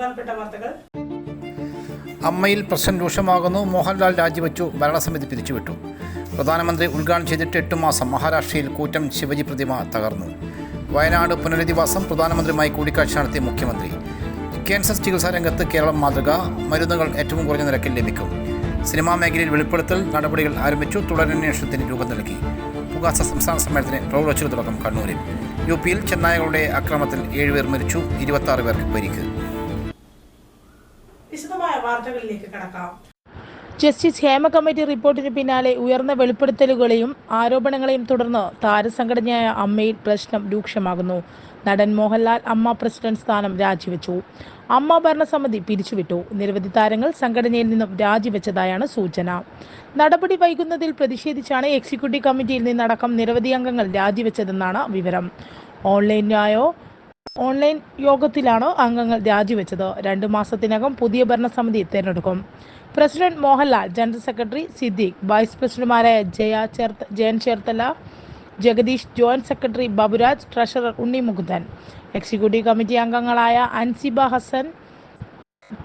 പ്രധാനപ്പെട്ട വാർത്തകൾ. അമ്മയിൽ പ്രശ്നം രൂക്ഷമാകുന്നു. മോഹൻലാൽ രാജിവെച്ചു. ഭരണസമിതി പിരിച്ചുവിട്ടു. പ്രധാനമന്ത്രി ഉദ്ഘാടനം ചെയ്തിട്ട് എട്ട് മാസം മഹാരാഷ്ട്രയിൽ കൂറ്റം ശിവജി പ്രതിമ തകർന്നു. വയനാട് പുനരധിവാസം പ്രധാനമന്ത്രിയുമായി കൂടിക്കാഴ്ച നടത്തിയ മുഖ്യമന്ത്രി. ക്യാൻസർ ചികിത്സാ രംഗത്ത് കേരളം മാതൃക. മരുന്നുകൾ ഏറ്റവും കുറഞ്ഞ നിരക്കിൽ ലഭിക്കും. സിനിമാ മേഖലയിൽ വെളിപ്പെടുത്തൽ നടപടികൾ ആരംഭിച്ചു. തുടരന്വേഷണത്തിന് രൂപം നൽകി. പുകാസ സംസ്ഥാന സമ്മേളനത്തിന് പ്രൗഢോച്ചൽ തുടക്കം കണ്ണൂരിൽ. യു പിയിൽ ചെന്നായകളുടെ അക്രമത്തിൽ ഏഴുപേർ മരിച്ചു. ഇരുപത്താറ് പേർക്ക് പരിക്ക്. വാർത്തകളിലേക്ക് കടക്കാം. ജസ്റ്റിസ് ഹേമ കമ്മിറ്റി റിപ്പോർട്ടിന് പിന്നാലെ ഉയർന്ന വെളിപ്പെടുത്തലുകളെയും ആരോപണങ്ങളെയും തുടർന്ന് താരസംഘടനയായ അമ്മയിൽ പ്രശ്നം രൂക്ഷമാകുന്നു. നടൻ മോഹൻലാൽ അമ്മ പ്രസിഡന്റ് സ്ഥാനം രാജിവെച്ചു. അമ്മ ഭരണസമിതി പിരിച്ചുവിട്ടു. നിരവധി താരങ്ങൾ സംഘടനയിൽ നിന്നും രാജിവെച്ചതായാണ് സൂചന. നടപടി വൈകുന്നതിൽ പ്രതിഷേധിച്ചാണ് എക്സിക്യൂട്ടീവ് കമ്മിറ്റിയിൽ നിന്നടക്കം നിരവധി അംഗങ്ങൾ രാജിവെച്ചതെന്നാണ് വിവരം. ഓൺലൈനായോ ഓൺലൈൻ യോഗത്തിലാണ് അംഗങ്ങൾ രാജിവെച്ചത്? രണ്ടു മാസത്തിനകം പുതിയ ഭരണസമിതി തിരഞ്ഞെടുക്കും. President Mohanlal general secretary Siddique vice പ്രസിഡന്റുമാരായ ജയ ചേർത്ത Jayan Cherthala Jagadish joint secretary Baburaj treasurer Unni Mukundan. Executive committee അംഗങ്ങളായ അൻസിബ ഹസൻ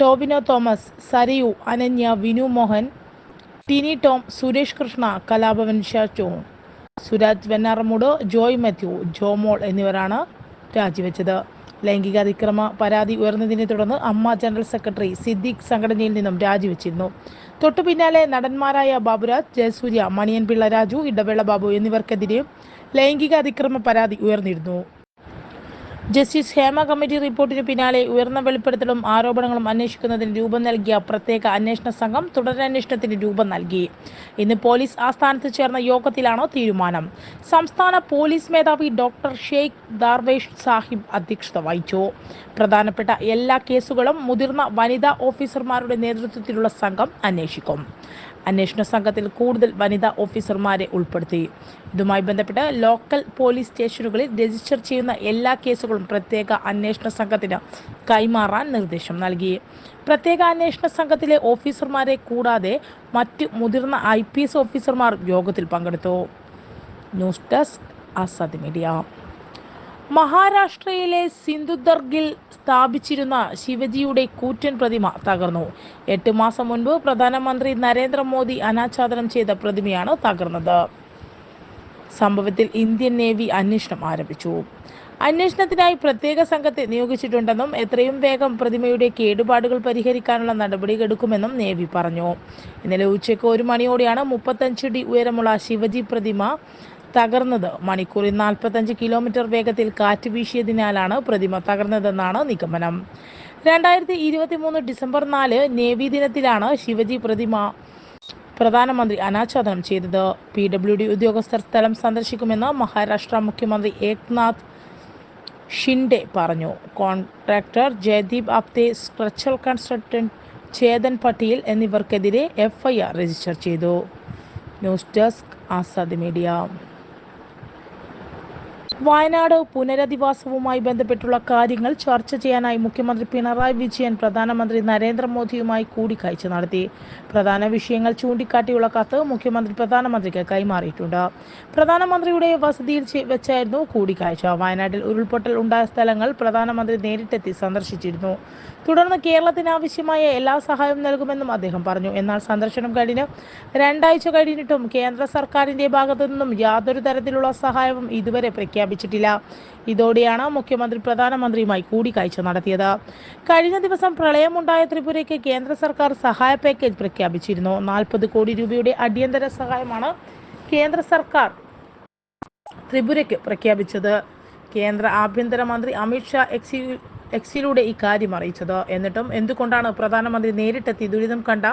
ടോബിനോ തോമസ് സരിയു അനന്യ വിനു മോഹൻ ടിനി ടോം സുരേഷ് കൃഷ്ണ കലാഭവൻ ചോൺ സുരാജ് വെന്നാറമൂട് ജോയ് മാത്യു ജോമോൾ എന്നിവരാണ് രാജിവെച്ചത്. ലൈംഗിക അതിക്രമ പരാതി ഉയർന്നതിനെ തുടർന്ന് അമ്മ ജനറൽ സെക്രട്ടറി സിദ്ദീഖ് സംഘടനയിൽ നിന്നും രാജിവെച്ചിരുന്നു. തൊട്ടു പിന്നാലെ നടന്മാരായ ബാബുരാജ് ജയസൂര്യ മണിയൻ പിള്ള രാജു ഇടവേള ബാബു എന്നിവർക്കെതിരെയും ലൈംഗിക അതിക്രമ പരാതി ഉയർന്നിരുന്നു. ജസ്റ്റിസ് ഹേമ കമ്മിറ്റി റിപ്പോർട്ടിന് പിന്നാലെ ഉയർന്ന വെളിപ്പെടുത്തലും ആരോപണങ്ങളും അന്വേഷിക്കുന്നതിന് രൂപം നൽകിയ പ്രത്യേക അന്വേഷണ സംഘം തുടരന്വേഷണത്തിന് രൂപം നൽകി. ഇന്ന് പോലീസ് ആസ്ഥാനത്ത് ചേർന്ന യോഗത്തിലാണ് തീരുമാനം. സംസ്ഥാന പോലീസ് മേധാവി ഡോക്ടർ ഷെയ്ഖ് ദാർവേഷ് സാഹിബ് അധ്യക്ഷത വഹിച്ചു. പ്രധാനപ്പെട്ട എല്ലാ കേസുകളും മുതിർന്ന വനിതാ ഓഫീസർമാരുടെ നേതൃത്വത്തിലുള്ള സംഘം അന്വേഷിക്കും. അന്വേഷണ സംഘത്തിൽ കൂടുതൽ വനിതാ ഓഫീസർമാരെ ഉൾപ്പെടുത്തി. ഇതുമായി ബന്ധപ്പെട്ട് ലോക്കൽ പോലീസ് സ്റ്റേഷനുകളിൽ രജിസ്റ്റർ ചെയ്യുന്ന എല്ലാ കേസുകളും പ്രത്യേക അന്വേഷണ സംഘത്തിന് കൈമാറാൻ നിർദ്ദേശം നൽകി. പ്രത്യേക അന്വേഷണ സംഘത്തിലെ ഓഫീസർമാരെ കൂടാതെ മറ്റ് മുതിർന്ന ഐ ഓഫീസർമാർ യോഗത്തിൽ പങ്കെടുത്തു. News desk Azad media. മഹാരാഷ്ട്രയിലെ സിന്ധുദർഗിൽ സ്ഥാപിച്ചിരുന്ന ശിവജിയുടെ കൂറ്റൻ പ്രതിമ തകർന്നു. എട്ട് മാസം മുൻപ് പ്രധാനമന്ത്രി നരേന്ദ്രമോദി അനാച്ഛാദനം ചെയ്ത പ്രതിമയാണ് തകർന്നത്. സംഭവത്തിൽ ഇന്ത്യൻ നേവി അന്വേഷണം ആരംഭിച്ചു. അന്വേഷണത്തിനായി പ്രത്യേക സംഘത്തെ നിയോഗിച്ചിട്ടുണ്ടെന്നും എത്രയും വേഗം പ്രതിമയുടെ കേടുപാടുകൾ പരിഹരിക്കാനുള്ള നടപടികളെടുക്കുമെന്നും നേവി പറഞ്ഞു. ഇന്നലെ ഉച്ചയ്ക്ക് ഒരു മണിയോടെയാണ് മുപ്പത്തഞ്ചടി ഉയരമുള്ള ശിവജി പ്രതിമ തകർന്നത്. മണിക്കൂറിൽ നാൽപ്പത്തഞ്ച് കിലോമീറ്റർ വേഗത്തിൽ കാറ്റ് വീശിയതിനാലാണ് പ്രതിമ തകർന്നതെന്നാണ് നിഗമനം. രണ്ടായിരത്തി ഇരുപത്തി മൂന്ന് ഡിസംബർ നാല് നേവി ദിനത്തിലാണ് ശിവജി പ്രതിമ പ്രധാനമന്ത്രി അനാച്ഛാദനം ചെയ്തത്. പി ഡബ്ല്യു ഡി ഉദ്യോഗസ്ഥർ സ്ഥലം സന്ദർശിക്കുമെന്ന് മഹാരാഷ്ട്ര മുഖ്യമന്ത്രി ഏക്നാഥ് ഷിൻഡെ പറഞ്ഞു. Contractor Jaydeep Apte structural consultant Chetan Patil എന്നിവർക്കെതിരെ FIR register ചെയ്തു. News desk Azad media. Wayanad പുനരധിവാസവുമായി ബന്ധപ്പെട്ടുള്ള കാര്യങ്ങൾ ചർച്ച ചെയ്യാനായി മുഖ്യമന്ത്രി പിണറായി വിജയൻ പ്രധാനമന്ത്രി നരേന്ദ്രമോദിയുമായി കൂടിക്കാഴ്ച നടത്തി. പ്രധാന വിഷയങ്ങൾ ചൂണ്ടിക്കാട്ടിയുള്ള കത്ത് മുഖ്യമന്ത്രി പ്രധാനമന്ത്രിക്ക് കൈമാറിയിട്ടുണ്ട്. പ്രധാനമന്ത്രിയുടെ വസതിയിൽ വെച്ചായിരുന്നു കൂടിക്കാഴ്ച. വയനാട്ടിൽ ഉരുൾപൊട്ടൽ ഉണ്ടായ സ്ഥലങ്ങൾ പ്രധാനമന്ത്രി നേരിട്ടെത്തി സന്ദർശിച്ചിരുന്നു. തുടർന്ന് കേരളത്തിന് ആവശ്യമായ എല്ലാ സഹായവും നൽകുമെന്നും അദ്ദേഹം പറഞ്ഞു. എന്നാൽ സന്ദർശനം കഴിഞ്ഞ് രണ്ടാഴ്ച കഴിഞ്ഞിട്ടും കേന്ദ്ര സർക്കാരിന്റെ ഭാഗത്തു നിന്നും യാതൊരു തരത്തിലുള്ള സഹായവും ഇതുവരെ പ്രഖ്യാപിച്ചിട്ടില്ല ഇതോടെയാണ് മുഖ്യമന്ത്രി പ്രധാനമന്ത്രിയുമായി കൂടിക്കാഴ്ച നടത്തിയത്. കഴിഞ്ഞ ദിവസം പ്രളയമുണ്ടായ ത്രിപുരയ്ക്ക് കേന്ദ്ര സർക്കാർ സഹായ പാക്കേജ് പ്രഖ്യാപിച്ചിരുന്നു. നാൽപ്പത് കോടി രൂപയുടെ അടിയന്തര സഹായമാണ് കേന്ദ്ര സർക്കാർ ത്രിപുരയ്ക്ക് പ്രഖ്യാപിച്ചത്. കേന്ദ്ര ആഭ്യന്തരമന്ത്രി അമിത്ഷാ എക്സി എക്സിലൂടെ ഇക്കാര്യം അറിയിച്ചത്. എന്നിട്ടും എന്തുകൊണ്ടാണ് പ്രധാനമന്ത്രി നേരിട്ടെത്തി ദുരിതം കണ്ട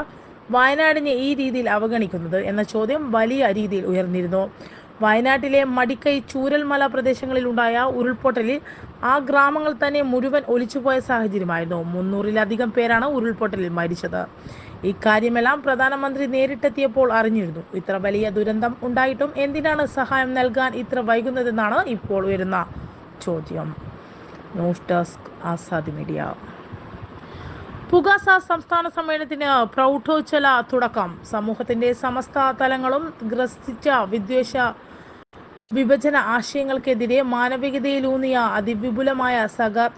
വയനാടിനെ ഈ രീതിയിൽ അവഗണിക്കുന്നത് എന്ന ചോദ്യം വലിയ രീതിയിൽ ഉയർന്നിരുന്നു. വയനാട്ടിലെ മടിക്കൈ ചൂരൽമല പ്രദേശങ്ങളിലുണ്ടായ ഉരുൾപൊട്ടലിൽ ആ ഗ്രാമങ്ങൾ തന്നെ മുഴുവൻ ഒലിച്ചുപോയ സാഹചര്യമായിരുന്നു. മുന്നൂറിലധികം പേരാണ് ഉരുൾപൊട്ടലിൽ മരിച്ചത്. ഇക്കാര്യമെല്ലാം പ്രധാനമന്ത്രി നേരിട്ടെത്തിയപ്പോൾ അറിഞ്ഞിരുന്നു. ഇത്ര വലിയ ദുരന്തം ഉണ്ടായിട്ടും എന്തിനാണ് സഹായം നൽകാൻ ഇത്ര വൈകുന്നതെന്നാണ് ഇപ്പോൾ വരുന്ന ചോദ്യം. News desk Azad media. Pukasa സംസ്ഥാന സമ്മേളനത്തിന് പ്രൗഢോജ്വല തുടക്കം. സമൂഹത്തിന്റെ സമസ്ത തലങ്ങളും ഗ്രസിച്ച വിദ്വേഷ വിഭജന ആശയങ്ങൾക്കെതിരെ മാനവികതയിലൂന്നിയ അതിവിപുലമായ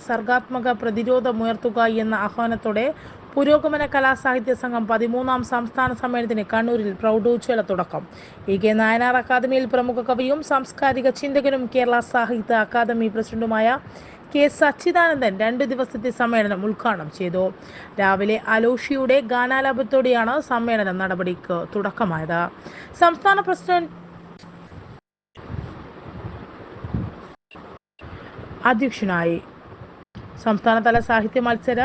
സർഗാത്മക പ്രതിരോധമുയർത്തുക എന്ന ആഹ്വാനത്തോടെ പുരോഗമന കലാസാഹിത്യ സംഘം പതിമൂന്നാം സംസ്ഥാന സമ്മേളനത്തിന് കണ്ണൂരിൽ പ്രൗഢോജ്വല തുടക്കം. ഇ കെ നായനാർ അക്കാദമിയിൽ പ്രമുഖ കവിയും സാംസ്കാരിക ചിന്തകനും കേരള സാഹിത്യ അക്കാദമി പ്രസിഡന്റുമായ കെ സച്ചിദാനന്ദൻ രണ്ട് ദിവസത്തെ സമ്മേളനം ഉദ്ഘാടനം ചെയ്തു. രാവിലെ അലോഷിയുടെ ഗാനാലാപത്തോടെയാണ് സമ്മേളനം നടപടിക്ക് തുടക്കമായത്. സംസ്ഥാന പ്രസിഡന്റ് അധ്യക്ഷനായി. സംസ്ഥാനതല സാഹിത്യ മത്സര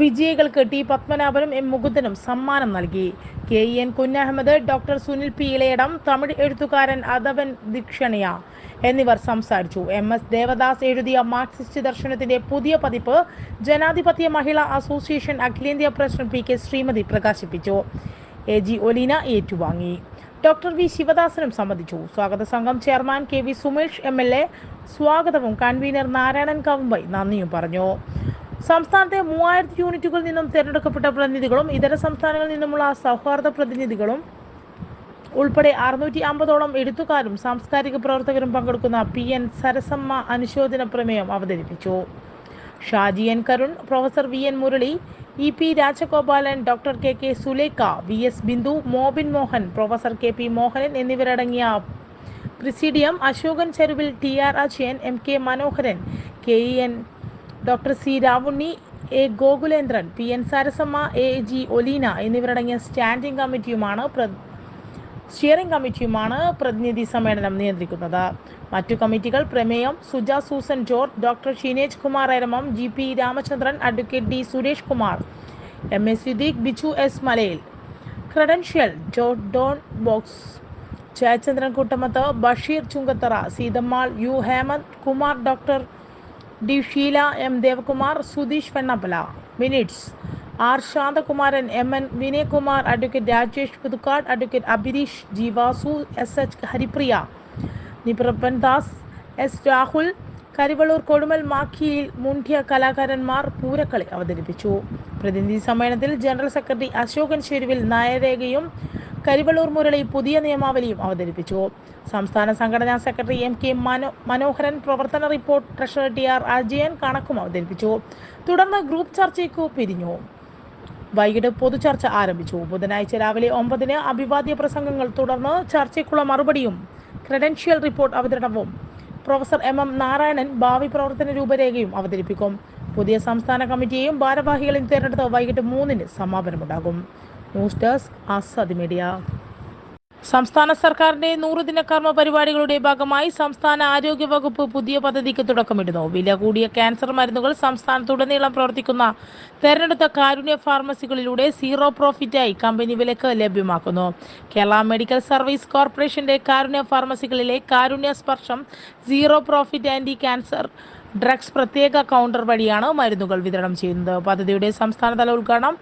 വിജയികൾക്ക് ടി പത്മനാഭനും എം മുകുന്ദനും സമ്മാനം നൽകി. K E N Kunhahammed doctor Sunil P Elayidam Tamil എഴുത്തുകാരൻ അധവൻ ദിക്ഷണിയ എന്നിവർ സംസാരിച്ചു. എം എസ് ദേവദാസ് എഴുതിയ മാർക്സിസ്റ്റ് ദർശനത്തിന്റെ പുതിയ പതിപ്പ് ജനാധിപത്യ മഹിളാ അസോസിയേഷൻ അഖിലേന്ത്യാ പ്രസിഡന്റ് പി കെ ശ്രീമതി പ്രകാശിപ്പിച്ചു. എ ജി ഒലീന ഏറ്റുവാങ്ങി. ഡോക്ടർ വി ശിവദാസനും സംബന്ധിച്ചു. സ്വാഗത സംഘം chairman K V Sumesh M L A സ്വാഗതവും കൺവീനർ നാരായണൻ കവുമ്പൈ നന്ദിയും പറഞ്ഞു. സംസ്ഥാനത്തെ മൂവായിരത്തി യൂണിറ്റുകളിൽ നിന്നും തിരഞ്ഞെടുക്കപ്പെട്ട പ്രതിനിധികളും ഇതര സംസ്ഥാനങ്ങളിൽ നിന്നുമുള്ള സൗഹാർദ്ദ പ്രതിനിധികളും ഉൾപ്പെടെ അറുന്നൂറ്റി അമ്പതോളം എഴുത്തുകാരും സാംസ്കാരിക പ്രവർത്തകരും പങ്കെടുക്കുന്ന പി എൻ സരസമ്മ അനുശോചന പ്രമേയം അവതരിപ്പിച്ചു. Shaji N Karun professor V N Murali E P Rajagopalan doctor K K Sulekha V S Bindu Mobin Mohan professor K P Mohanan എന്നിവരടങ്ങിയ presidium Ashokan Cheruvil T R Ajayan M K Manoharan K E N doctor C Ravunni A Gokulendran P N Sarasamma A G Oleena എന്നിവരടങ്ങിയ standing കമ്മിറ്റിയുമാണ് steering കമ്മിറ്റിയുമാണ് പ്രതിനിധി സമ്മേളനം നിയന്ത്രിക്കുന്നത്. മറ്റു കമ്മിറ്റികൾ പ്രമേയം Suja Susan George doctor ഷീനേജ് Kumar Eramam G P Ramachandran advocate D Suresh Kumar M S Siddique Bichu S Malayil. Credential ജോ ഡോൺ box. Jayachandran Koottamath Basheer Chungathara Seethammal U Hemanth Kumar doctor D Sheela M Devakumar Sudheesh Vennappala. Minutes R Shanthakumaran M N Vinayakumar advocate Rajesh Puthukkad advocate Abhireesh G Vasu S H Haripriya നിപ്രപ്പൻ Das S Rahul Karivellur കൊടുമൽ മാക്കിയിൽ മുണ്ടിയ കലാകാരന്മാർ പൂരക്കളി അവതരിപ്പിച്ചു. പ്രതിനിധി സമ്മേളനത്തിൽ general secretary Ashokan Cheruvil നയരേഖയും കരിവളൂർ മുരളി പുതിയ നിയമാവലിയും അവതരിപ്പിച്ചു. സംസ്ഥാന സംഘടനാ സെക്രട്ടറി എം കെ മനോ മനോഹരൻ പ്രവർത്തന report treasurer T R Ajayan കണക്കും അവതരിപ്പിച്ചു. തുടർന്ന് ഗ്രൂപ്പ് ചർച്ചയ്ക്കു പിരിഞ്ഞു. വൈകിട്ട് പൊതുചർച്ച ആരംഭിച്ചു. ബുധനാഴ്ച രാവിലെ ഒമ്പതിന് അഭിവാദ്യ പ്രസംഗങ്ങൾ തുടർന്ന് ചർച്ചയ്ക്കുള്ള മറുപടിയും ക്രെഡൻഷ്യൽ റിപ്പോർട്ട് അവതരണവും. പ്രൊഫസർ എം എം നാരായണൻ ഭാവി പ്രവർത്തന രൂപരേഖയും അവതരിപ്പിക്കും. പുതിയ സംസ്ഥാന കമ്മിറ്റിയെയും ഭാരവാഹികളെയും തിരഞ്ഞെടുത്ത് വൈകിട്ട് മൂന്നിന് സമാപനമുണ്ടാകും. News desk Azad media. സംസ്ഥാന സർക്കാരിന്റെ നൂറുദിന കർമ്മ പരിപാടികളുടെ ഭാഗമായി സംസ്ഥാന ആരോഗ്യ വകുപ്പ് പുതിയ പദ്ധതിക്ക് തുടക്കമിടുന്നു. വില കൂടിയ ക്യാൻസർ മരുന്നുകൾ സംസ്ഥാനത്തുടനീളം പ്രവർത്തിക്കുന്ന തെരഞ്ഞെടുത്ത കാരുണ്യ ഫാർമസികളിലൂടെ സീറോ പ്രോഫിറ്റായി കമ്പനി വിലക്ക് ലഭ്യമാക്കുന്നു. കേരള മെഡിക്കൽ സർവീസ് കോർപ്പറേഷന്റെ കാരുണ്യ ഫാർമസികളിലെ Karunya Sparsham zero profit anti cancer drugs പ്രത്യേക കൗണ്ടർ വഴിയാണ് മരുന്നുകൾ വിതരണം ചെയ്യുന്നത്. പദ്ധതിയുടെ സംസ്ഥാനതല ഉദ്ഘാടനം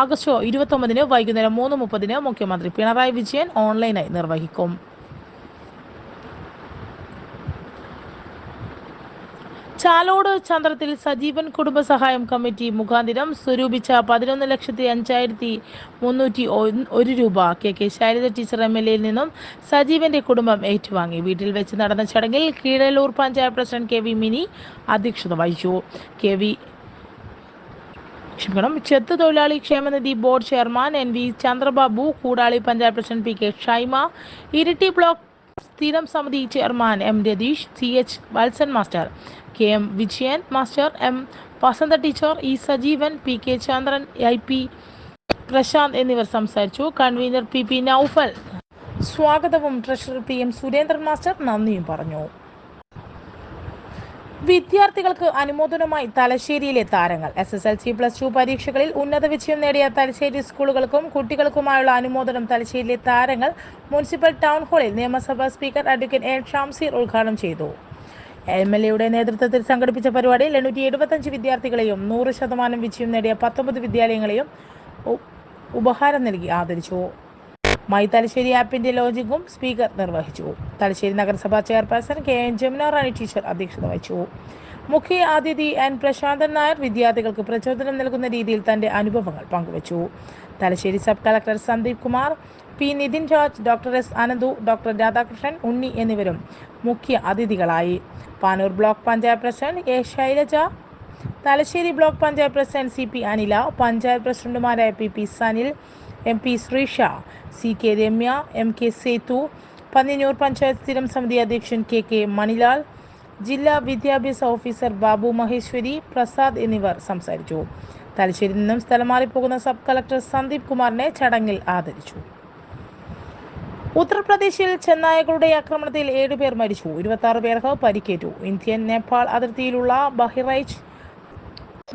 ആഗസ്റ്റ് ഇരുപത്തൊമ്പതിന് വൈകുന്നേരം മൂന്ന് മുപ്പതിന് മുഖ്യമന്ത്രി പിണറായി വിജയൻ ഓൺലൈനായി നിർവഹിക്കും. ചാലോട് ചന്ദ്രത്തിൽ സജീവൻ കുടുംബസഹായം കമ്മിറ്റി മുഖാന്തിരം സ്വരൂപിച്ച പതിനൊന്ന് ലക്ഷത്തി അഞ്ചായിരത്തി മുന്നൂറ്റി ഒരു രൂപ. K. K. Shailaja teacher M L എയിൽ നിന്നും സജീവന്റെ കുടുംബം ഏറ്റുവാങ്ങി. വീട്ടിൽ വെച്ച് നടന്ന ചടങ്ങിൽ Keezhallur panchayat president K V Mini അധ്യക്ഷത വഹിച്ചു. കെ വി ക്ഷമിക്കണം. ചെത്ത് തൊഴിലാളി ക്ഷേമനിധി board chairman N V Chandrababu Koodali panchayat president P K Shaima Iritty block സ്ഥിരം സമിതി chairman M Ratheesh C H Valsan master K M Vijayan master M Vasantha teacher E Sajeevan P K Chandran I P Prashanth എന്നിവർ സംസാരിച്ചു. Convener P P Noufal. സ്വാഗതവും treasurer P M Surendran master നന്ദിയും പറഞ്ഞു. വിദ്യാർത്ഥികൾക്ക് അനുമോദനമായി തലശ്ശേരിയിലെ താരങ്ങൾ. S S L C plus two പരീക്ഷകളിൽ ഉന്നത വിജയം നേടിയ തലശ്ശേരി സ്കൂളുകൾക്കും കുട്ടികൾക്കുമായുള്ള അനുമോദനം തലശ്ശേരിയിലെ താരങ്ങൾ മുനിസിപ്പൽ ടൗൺ ഹാളിൽ നിയമസഭാ സ്പീക്കർ അഡ്വക്കേറ്റ് എ ഷാംസീർ ഉദ്ഘാടനം ചെയ്തു. എം എൽ എയുടെ നേതൃത്വത്തിൽ സംഘടിപ്പിച്ച പരിപാടിയിൽ എണ്ണൂറ്റി എഴുപത്തഞ്ച് വിദ്യാർത്ഥികളെയും നൂറ് ശതമാനം വിജയം നേടിയ പത്തൊമ്പത് വിദ്യാലയങ്ങളെയും ഉപഹാരം നൽകി ആദരിച്ചു. മൈ തലശ്ശേരി ആപ്പിന്റെ ലോഞ്ചിങ്ങും സ്പീക്കർ നിർവഹിച്ചു. തലശ്ശേരി നഗരസഭാ chairperson K N Jamuna Rani teacher അധ്യക്ഷത വഹിച്ചു. മുഖ്യ അതിഥി എൻ പ്രശാന്തൻ നായർ വിദ്യാർത്ഥികൾക്ക് പ്രചോദനം നൽകുന്ന രീതിയിൽ തന്റെ അനുഭവങ്ങൾ പങ്കുവച്ചു. Thalassery sub collector Sandeep Kumar P Nithin George doctor S Ananthu doctor Radhakrishnan Unni എന്നിവരും മുഖ്യ അതിഥികളായി. Panoor block panchayat president A Shailaja Thalassery block panchayat president C P Anila panchayat പ്രസിഡന്റുമാരായ P P Sanil M P Sreesha C K Ramya M K Sethu Panniyannur panchayat സ്ഥിരം സമിതി അധ്യക്ഷൻ K K Manilal ജില്ലാ വിദ്യാഭ്യാസ officer Babu Maheshwari Prasad എന്നിവർ സംസാരിച്ചു. തലശ്ശേരി നിന്നും സ്ഥലം മാറിപ്പോകുന്ന സബ് കളക്ടർ സന്ദീപ് കുമാറിനെ ചടങ്ങിൽ ആദരിച്ചു. ഉത്തർപ്രദേശിൽ ചെന്നായകളുടെ ആക്രമണത്തിൽ ഏഴുപേർ മരിച്ചു. ഇരുപത്തി പേർക്ക് പരിക്കേറ്റു. ഇന്ത്യൻ നേപ്പാൾ അതിർത്തിയിലുള്ള ബഹിറൈച്ച്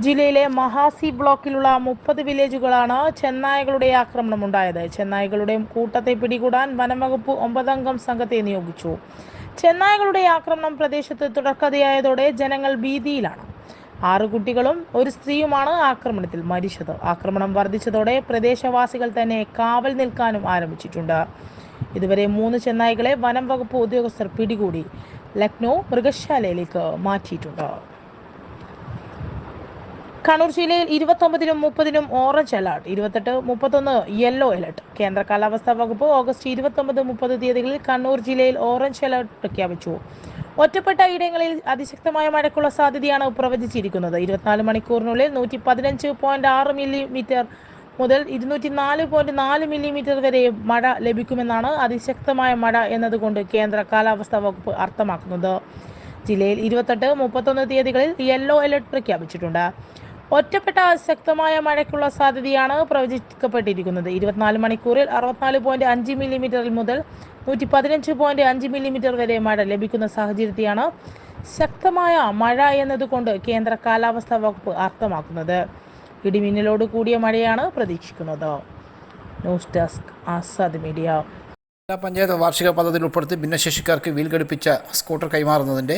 ജില്ലയിലെ മഹാസി ബ്ലോക്കിലുള്ള മുപ്പത് വില്ലേജുകളാണ് ചെന്നായകളുടെ ആക്രമണം ഉണ്ടായത് ചെന്നായകളുടെ കൂട്ടത്തെ പിടികൂടാൻ വനംവകുപ്പ് ഒമ്പതംഗം സംഘത്തെ നിയോഗിച്ചു. ചെന്നായകളുടെ ആക്രമണം പ്രദേശത്ത് തുടർക്കഥയായതോടെ ജനങ്ങൾ ഭീതിയിലാണ്. ആറു കുട്ടികളും ഒരു സ്ത്രീയുമാണ് ആക്രമണത്തിൽ മരിച്ചത്. ആക്രമണം വർദ്ധിച്ചതോടെ പ്രദേശവാസികൾ തന്നെ കാവൽ നിൽക്കാനും ആരംഭിച്ചിട്ടുണ്ട്. ഇതുവരെ മൂന്ന് ചെന്നായികളെ വനംവകുപ്പ് ഉദ്യോഗസ്ഥർ പിടികൂടി. ലക്നൗ മൃഗശാലയിലേക്ക് മാറ്റിയിട്ടുണ്ട്. കണ്ണൂർ ജില്ലയിൽ ഇരുപത്തൊമ്പതിനും മുപ്പതിനും ഓറഞ്ച് അലർട്ട് ഇരുപത്തെട്ട് മുപ്പത്തൊന്ന് യെല്ലോ അലർട്ട് കേന്ദ്ര കാലാവസ്ഥാ വകുപ്പ് ഓഗസ്റ്റ് ഇരുപത്തൊമ്പത് മുപ്പത് തീയതികളിൽ കണ്ണൂർ ജില്ലയിൽ ഓറഞ്ച് അലർട്ട് പ്രഖ്യാപിച്ചു. ഒറ്റപ്പെട്ട ഇടങ്ങളിൽ അതിശക്തമായ മഴയ്ക്കുള്ള സാധ്യതയാണ് പ്രവചിച്ചിരിക്കുന്നത്. ഇരുപത്തിനാല് മണിക്കൂറിനുള്ളിൽ നൂറ്റി പതിനഞ്ച് പോയിന്റ് ആറ് മില്ലിമീറ്റർ മുതൽ ഇരുന്നൂറ്റി നാല് പോയിന്റ് നാല് മില്ലിമീറ്റർ വരെ മഴ ലഭിക്കുമെന്നാണ് അതിശക്തമായ മഴ എന്നതുകൊണ്ട് കേന്ദ്ര കാലാവസ്ഥാ വകുപ്പ് അർത്ഥമാക്കുന്നത്. ജില്ലയിൽ ഇരുപത്തെട്ട് മുപ്പത്തൊന്ന് തീയതികളിൽ യെല്ലോ അലർട്ട് പ്രഖ്യാപിച്ചിട്ടുണ്ട്. ഒറ്റപ്പെട്ട ശക്തമായ മഴയ്ക്കുള്ള സാധ്യതയാണ് പ്രവചിക്കപ്പെട്ടിരിക്കുന്നത്. ഇരുപത്തിനാല് മണിക്കൂറിൽ അറുപത്തിനാല് പോയിന്റ് അഞ്ച് മില്ലിമീറ്ററിൽ മുതൽ നൂറ്റി പതിനഞ്ച് പോയിന്റ് അഞ്ച് മില്ലിമീറ്റർ വരെ മഴ ലഭിക്കുന്ന സാഹചര്യത്തെയാണ് ശക്തമായ മഴ എന്നതുകൊണ്ട് കേന്ദ്ര കാലാവസ്ഥാ വകുപ്പ് അർത്ഥമാക്കുന്നത്. ഇടിമിന്നലോട് കൂടിയ മഴയാണ് പ്രതീക്ഷിക്കുന്നത്. News desk Azad media. ജില്ലാ പഞ്ചായത്ത് വാർഷിക പദ്ധതിയിൽ ഉൾപ്പെടുത്തി ഭിന്നശേഷിക്കാർക്ക് വീൽ ഘടിപ്പിച്ച സ്കൂട്ടർ കൈമാറുന്നതിന്റെ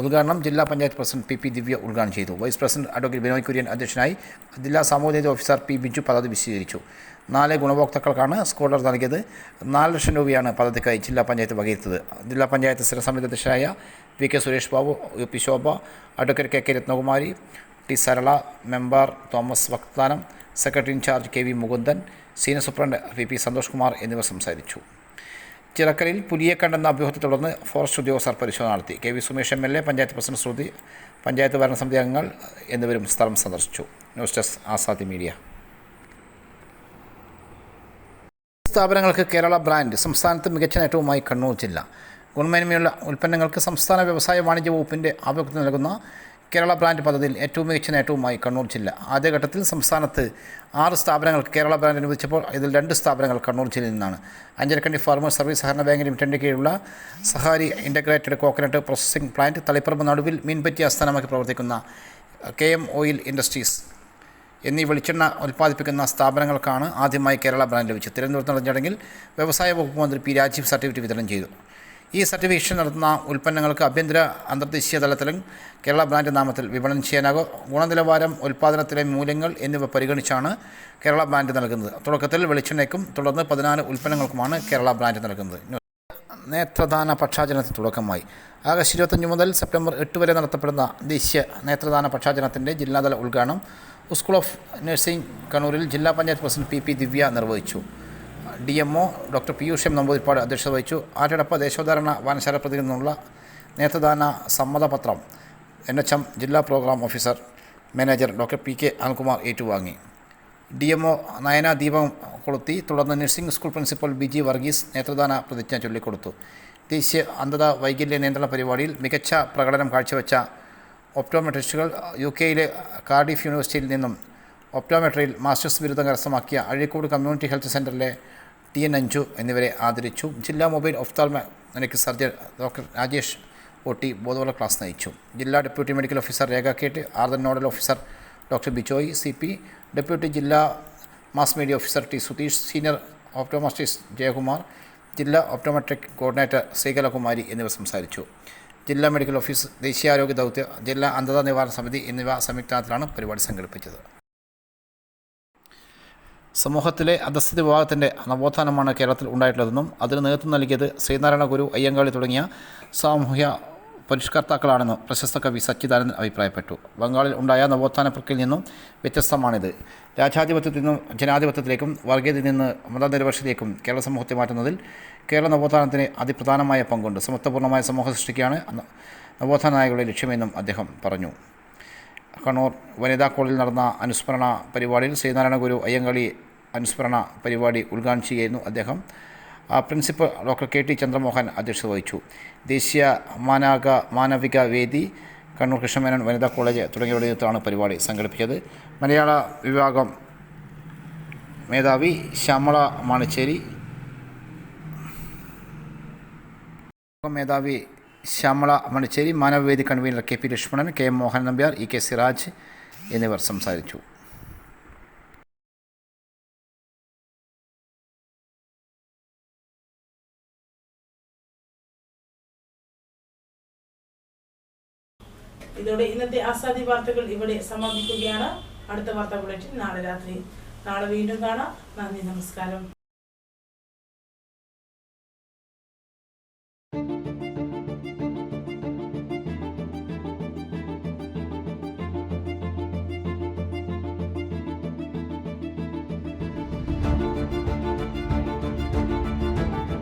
ഉദ്ഘാടനം ജില്ലാ panchayat president P P Divya ഉദ്ഘാടനം ചെയ്തു. Vice president advocate Binoy Kurian അധ്യക്ഷനായി ജില്ലാ സാമൂഹിക ഓഫീസർ പി ബിജു പദ്ധതി വിശദീകരിച്ചു. നാല് ഗുണഭോക്താക്കൾക്കാണ് സ്കോളർ നൽകിയത്. നാല് ലക്ഷം രൂപയാണ് പദ്ധതിക്കായി ജില്ലാ പഞ്ചായത്ത് വകയിരുത്തത് ജില്ലാ പഞ്ചായത്ത് സ്ഥിരസമിതി അധ്യക്ഷനായ V K Suresh Babu U P Shobha advocate K K Rathnakumari T Sarala member Thomas വക്താനം secretary in charge K V Mukundan senior superintendent V P Santhosh Kumar എന്നിവർ സംസാരിച്ചു. ചിറക്കലിൽ പുലിയെ കണ്ടെന്ന അഭ്യൂഹത്തെ തുടർന്ന് ഫോറസ്റ്റ് ഉദ്യോഗസ്ഥർ പരിശോധന നടത്തി. K V Sumesh M L A panchayat president Sruthi panchayat ഭരണസമിതി അംഗങ്ങൾ എന്നിവരും സ്ഥലം സന്ദർശിച്ചു. News desk Azadi media. സ്ഥാപനങ്ങൾക്ക് കേരള ബ്രാൻഡ് സംസ്ഥാനത്ത് മികച്ച നേട്ടവുമായി കണ്ണൂർ ജില്ല. ഗുണമേന്മയുള്ള ഉൽപ്പന്നങ്ങൾക്ക് സംസ്ഥാന വ്യവസായ വാണിജ്യ വകുപ്പിന്റെ ആഭിമുഖ്യത്തിൽ നൽകുന്ന കേരള ബ്രാൻഡ് പദ്ധതിയിൽ ഏറ്റവും മികച്ച നേട്ടവുമായി കണ്ണൂർ ജില്ല. ആദ്യഘട്ടത്തിൽ സംസ്ഥാനത്ത് ആറ് സ്ഥാപനങ്ങൾക്ക് കേരള ബ്രാൻഡ് അനുവദിച്ചപ്പോൾ ഇതിൽ രണ്ട് സ്ഥാപനങ്ങൾ കണ്ണൂർ ജില്ലയിൽ നിന്നാണ്. അഞ്ചരക്കണ്ടി ഫാർമേഴ്സ് സർവീസ് സഹകരണ ബാങ്ക് ലിമിറ്റഡിന്റെ കീഴിലുള്ള Sahari integrated coconut processing plant Taliparamba Naduvil Meenpatti ആസ്ഥാനമാക്കി പ്രവർത്തിക്കുന്ന കെ എം ഓയിൽ ഇൻഡസ്ട്രീസ് എന്നീ വെളിച്ചെണ്ണ ഉൽപ്പാദിപ്പിക്കുന്ന സ്ഥാപനങ്ങൾക്കാണ് ആദ്യമായി കേരള ബ്രാൻഡ് ലഭിച്ചത്. തിരുവനന്തപുരത്ത് നടന്ന ചടങ്ങിൽ വ്യവസായ വകുപ്പ് മന്ത്രി പി രാജീവ് സർട്ടിഫിക്കറ്റ് വിതരണം ചെയ്തു. ഈ സർട്ടിഫിക്കേഷൻ നടത്തുന്ന ഉൽപ്പന്നങ്ങൾക്ക് ആഭ്യന്തര അന്തർദേശീയ തലത്തിലും കേരള ബ്രാൻഡ് നാമത്തിൽ വിപണനം ചെയ്യാനാകും. ഗുണനിലവാരം ഉൽപ്പാദനത്തിലെ മൂല്യങ്ങൾ എന്നിവ പരിഗണിച്ചാണ് കേരള ബ്രാൻഡ് നൽകുന്നത്. തുടക്കത്തിൽ വെളിച്ചെണ്ണയ്ക്കും തുടർന്ന് പതിനാല് ഉൽപ്പന്നങ്ങൾക്കുമാണ് കേരള ബ്രാൻഡ് നൽകുന്നത്. നേത്രദാന പക്ഷാചരണത്തിന് തുടക്കമായി. ആഗസ്റ്റ് ഇരുപത്തഞ്ച് മുതൽ സെപ്റ്റംബർ എട്ട് വരെ നടത്തപ്പെടുന്ന ദേശീയ നേത്രദാന പക്ഷാചരണത്തിന്റെ ജില്ലാതല ഉദ്ഘാടനം സ്കൂൾ ഓഫ് നഴ്സിംഗ് കണ്ണൂരിൽ ജില്ലാ panchayat president P P Divya നിർവഹിച്ചു. D M O doctor Piyush M Namboodiripad അധ്യക്ഷത വഹിച്ചു. ആറ്റടപ്പ ദേശോദ്ധാരണ വായനശാല പ്രതിയിൽ നിന്നുള്ള നേത്രദാന സമ്മതപത്രം എൻ എച്ച് എം ജില്ലാ programme officer manager doctor P K Anilkumar ഏറ്റുവാങ്ങി. ഡി എം ഒ നയന ദീപം കൊളുത്തി തുടർന്ന് nursing school principal B G Varghese നേത്രദാന പ്രതിജ്ഞ ചൊല്ലിക്കൊടുത്തു. ദേശീയ അന്ധത വൈകല്യ നിയന്ത്രണ പരിപാടിയിൽ മികച്ച പ്രകടനം കാഴ്ചവെച്ച ഒപ്റ്റോമെട്രിസ്റ്റുകൾ യു കെയിലെ കാർഡിഫ് യൂണിവേഴ്സിറ്റിയിൽ നിന്നും ഒപ്റ്റോമെട്രിയിൽ മാസ്റ്റേഴ്സ് ബിരുദം കരസ്ഥമാക്കിയ അഴീക്കോട് കമ്മ്യൂണിറ്റി ഹെൽത്ത് സെന്ററിലെ ടി എൻ അഞ്ചു എന്നിവരെ ആദരിച്ചു. ജില്ലാ mobile ophthalmic surgeon doctor Rajesh ഒട്ടി ബോധവല ക്ലാസ് നയിച്ചു. ജില്ലാ ഡെപ്യൂട്ടി മെഡിക്കൽ ഓഫീസർ രേഖ കേട്ട് ആർദൻ nodal officer doctor Bijoy C P deputy ജില്ലാ mass media officer T Sudheesh senior optometrist Jayakumar ജില്ലാ ഓപ്റ്റോമെട്രിക് കോർഡിനേറ്റർ ശ്രീകലകുമാരി എന്നിവർ സംസാരിച്ചു. ജില്ലാ മെഡിക്കൽ ഓഫീസ് ദേശീയ ആരോഗ്യ ദൗത്യ ജില്ലാ അന്ധതാ നിവാരണ സമിതി എന്നിവ സംയുക്തത്തിലാണ് പരിപാടി സംഘടിപ്പിച്ചത്. സമൂഹത്തിലെ അധസ്ഥിത വിഭാഗത്തിന്റെ നവോത്ഥാനമാണ് കേരളത്തിൽ ഉണ്ടായിട്ടുള്ളതെന്നും അതിന് നേതൃത്വം നൽകിയത് ശ്രീനാരായണ ഗുരു അയ്യങ്കാളി തുടങ്ങിയ സാമൂഹ്യ പരിഷ്കർത്താക്കളാണെന്നും പ്രശസ്ത കവി സച്ചിദാനന്ദൻ അഭിപ്രായപ്പെട്ടു. ബംഗാളിൽ ഉണ്ടായ നവോത്ഥാന പ്രക്രിയയിൽ നിന്നും വ്യത്യസ്തമാണിത്. രാജാധിപത്യത്തിൽ നിന്നും ജനാധിപത്യത്തിലേക്കും വർഗീയതയിൽ നിന്ന് മതനിരപക്ഷത്തിലേക്കും കേരള സമൂഹത്തെ മാറ്റുന്നതിൽ കേരള നവോത്ഥാനത്തിന് അതിപ്രധാനമായ പങ്കുണ്ട്. സമത്വപൂർണമായ സമൂഹ സൃഷ്ടിക്കുകയാണ് നവോത്ഥാന നായകളുടെ ലക്ഷ്യമെന്നും അദ്ദേഹം പറഞ്ഞു. കണ്ണൂർ വനിതാ കോളേജിൽ നടന്ന അനുസ്മരണ പരിപാടിയിൽ ശ്രീനാരായണ ഗുരു അയ്യങ്കളി അനുസ്മരണ പരിപാടി ഉദ്ഘാടനം ചെയ്യുകയായിരുന്നു അദ്ദേഹം. Principal doctor K T Chandramohan അധ്യക്ഷത വഹിച്ചു. ദേശീയ മാനാക മാനവിക വേദി കണ്ണൂർ കൃഷ്ണമേനോൻ വനിതാ കോളേജ് തുടങ്ങിയവരുടെ നേതൃത്വമാണ് പരിപാടി സംഘടിപ്പിച്ചത്. മലയാള വിഭാഗം മേധാവി ശ്യാമള മാണിച്ചേരി. മേധാവി Shyamala Manichery മാനവവേദി convener K P Lakshmanan K M Mohan Nambiar E K Siraj എന്നിവർ സംസാരിച്ചു. ഇതോടെ ഇന്നത്തെ ആസാദി വാർത്തകൾ ഇവിടെ സമാപിക്കുകയാണ്. അടുത്ത വാർത്താ ബുള്ളറ്റിൻ നാളെ രാത്രി. നാളെ വീണ്ടും കാണാം. നന്ദി നമസ്കാരം.